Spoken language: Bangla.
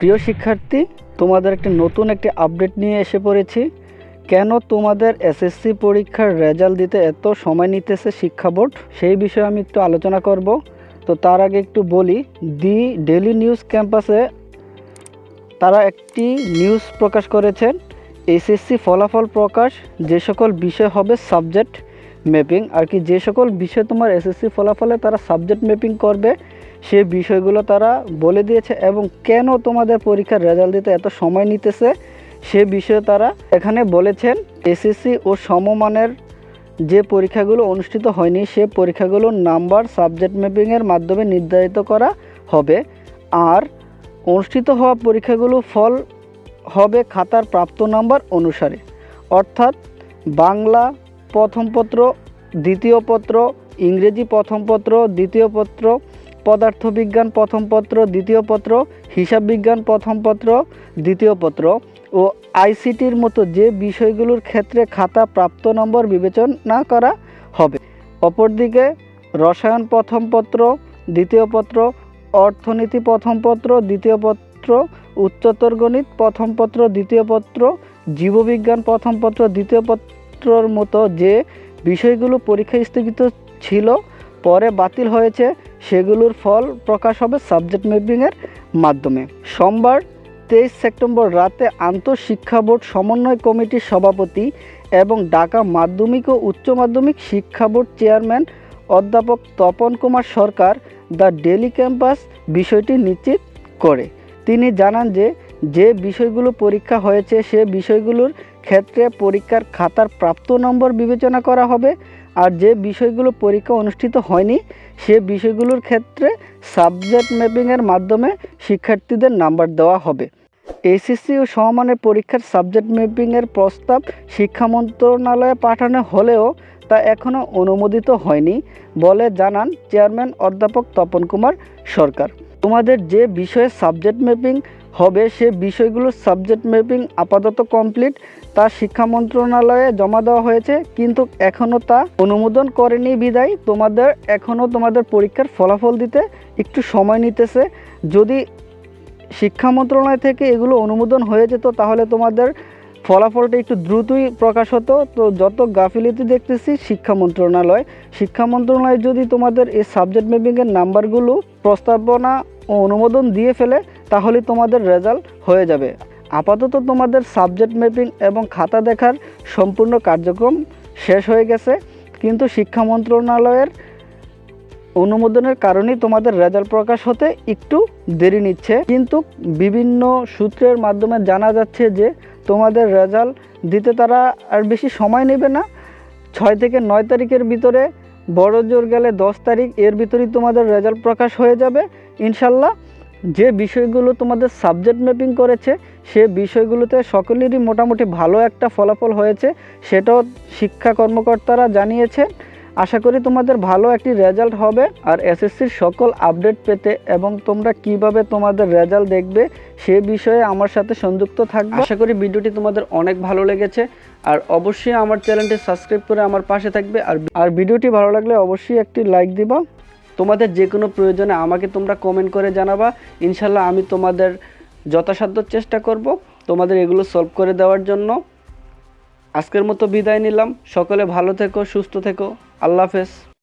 প্রিয় শিক্ষার্থী, তোমাদের একটি নতুন একটি আপডেট নিয়ে এসে পড়েছি। কেন তোমাদের এসএসসি পরীক্ষার রেজাল্ট দিতে এত সময় নিতেছে শিক্ষা বোর্ড? সেই বিষয়ে আমি একটু আলোচনা করব। তো তার আগে একটু বলি, দি ডেলি নিউজ ক্যাম্পাসে তারা একটি নিউজ প্রকাশ করেছেন। এসএসসি ফলাফল প্রকাশ, যে সকল বিষয় হবে সাবজেক্ট ম্যাপিং আর কি যে সকল বিষয় তোমার এসএসসি ফলাফলে তারা সাবজেক্ট ম্যাপিং করবে সে বিষয়গুলো তারা বলে দিয়েছে এবং কেন তোমাদের পরীক্ষার রেজাল্ট দিতে এত সময় নিতেছে, সে বিষয়ে তারা এখানে বলেছেন, এসএসসি ও সমমানের যে পরীক্ষাগুলো অনুষ্ঠিত হয়নি, সে পরীক্ষাগুলোর নাম্বার সাবজেক্ট ম্যাপিংয়ের মাধ্যমে নির্ধারিত করা হবে। আর অনুষ্ঠিত হওয়া পরীক্ষাগুলো ফল হবে খাতার প্রাপ্ত নাম্বার অনুসারে। অর্থাৎ বাংলা প্রথম পত্র, দ্বিতীয় পত্র, ইংরেজি প্রথম পত্র, দ্বিতীয় পত্র পদার্থবিজ্ঞান প্রথম পত্র, দ্বিতীয় পত্র হিসাব বিজ্ঞান প্রথম পত্র, দ্বিতীয় পত্র ও আইসিটির মতো যে বিষয়গুলোর ক্ষেত্রে খাতা প্রাপ্ত নম্বর বিবেচনা করা হবে। অপরদিকে রসায়ন প্রথম পত্র, দ্বিতীয় পত্র, অর্থনীতি প্রথম পত্র, দ্বিতীয় পত্র, উচ্চতর গণিত প্রথম পত্র, দ্বিতীয় পত্র, জীববিজ্ঞান প্রথম পত্র, দ্বিতীয় পত্রর মতো যে বিষয়গুলো পরীক্ষা স্থগিত ছিল, পরে বাতিল হয়েছে সেগুলোর ফল প্রকাশ হবে সাবজেক্ট ম্যাপিংয়ের মাধ্যমে। সোমবার, তেইশ সেপ্টেম্বর রাতে আন্তঃশিক্ষা বোর্ড সমন্বয় কমিটির সভাপতি এবং ঢাকা মাধ্যমিক ও উচ্চ মাধ্যমিক শিক্ষা বোর্ড চেয়ারম্যান অধ্যাপক Tapan Kumar Sarkar the Daily Campus বিষয়টি নিশ্চিত করে। তিনি জানান যে যে বিষয়গুলো পরীক্ষা হয়েছে সে বিষয়গুলোর ক্ষেত্রে পরীক্ষার খাতার প্রাপ্ত নম্বর বিবেচনা করা হবে আর যে বিষয়গুলো পরীক্ষা অনুষ্ঠিত হয়নি, সে বিষয়গুলোর ক্ষেত্রে সাবজেক্ট ম্যাপিংয়ের মাধ্যমে শিক্ষার্থীদের নাম্বার দেওয়া হবে। এসএসসি ও সমমানের পরীক্ষার সাবজেক্ট ম্যাপিংয়ের প্রস্তাব শিক্ষা মন্ত্রণালয়ে পাঠানো হলেও তা এখনও অনুমোদিত হয়নি বলে জানান চেয়ারম্যান অধ্যাপক তপন কুমার সরকার। তোমাদের যে বিষয়ে সাবজেক্ট ম্যাপিং হবে, সে বিষয়গুলোর সাবজেক্ট ম্যাপিং আপাতত কমপ্লিট তা শিক্ষা মন্ত্রণালয়ে জমা দেওয়া হয়েছে, কিন্তু এখনও তা অনুমোদন করেনি বিদায়। তোমাদের এখনও তোমাদের পরীক্ষার ফলাফল দিতে একটু সময় নিতেছে। যদি শিক্ষা মন্ত্রণালয় থেকে এগুলো অনুমোদন হয়ে যেত, তাহলে তোমাদের ফলাফলটা একটু দ্রুতই প্রকাশ হতো। তো যত গাফিলিতি দেখতেছি শিক্ষা মন্ত্রণালয় শিক্ষা মন্ত্রণালয় যদি তোমাদের এই সাবজেক্ট ম্যাপিংয়ের নাম্বারগুলো প্রস্তাবনা ও অনুমোদন দিয়ে ফেলে, তাহলে তোমাদের রেজাল্ট হয়ে যাবে। আপাতত তোমাদের সাবজেক্ট ম্যাপিং এবং খাতা দেখার সম্পূর্ণ কার্যক্রম শেষ হয়ে গেছে, কিন্তু শিক্ষা মন্ত্রণালয়ের অনুমোদনের কারণেই তোমাদের রেজাল্ট প্রকাশ হতে একটু দেরি নিচ্ছে। কিন্তু বিভিন্ন সূত্রের মাধ্যমে জানা যাচ্ছে যে, তোমাদের রেজাল্ট দিতে তারা আর বেশি সময় নেবে না। ছয় থেকে নয় তারিখের ভিতরে বড় জোর গেলে দশ তারিখ, এর ভিতরেই তোমাদের রেজাল্ট প্রকাশ হয়ে যাবে, ইনশাল্লাহ। যে বিষয়গুলো তোমাদের সাবজেক্ট ম্যাপিং করেছে, সে বিষয়গুলোতে সকলেরই মোটামুটি ভালো একটা ফলাফল হয়েছে, সেটাও শিক্ষা কর্মকর্তারা জানিয়েছে। আশা করি তোমাদের ভালো একটি রেজাল্ট হবে, আর এসএসসির সকল আপডেট পেতে এবং তোমরা কীভাবে তোমাদের রেজাল্ট দেখবে, সে বিষয়ে আমার সাথে সংযুক্ত থাকবে। আশা করি ভিডিওটি তোমাদের অনেক ভালো লেগেছে, আর অবশ্যই আমার চ্যানেলটি সাবস্ক্রাইব করে আমার পাশে থাকবে, আর আর ভিডিওটি ভালো লাগলে অবশ্যই একটি লাইক দিবা। তোমাদের যে কোনো প্রয়োজনে আমাকে তোমরা কমেন্ট করে জানাবা। ইনশাল্লাহ আমি তোমাদের যথাসাধ্য চেষ্টা করব তোমাদের এগুলো সলভ করে দেওয়ার জন্য। আজকের মতো বিদায় নিলাম। সকলে ভালো থেকো, সুস্থ থেকো। আল্লাহ হাফেজ।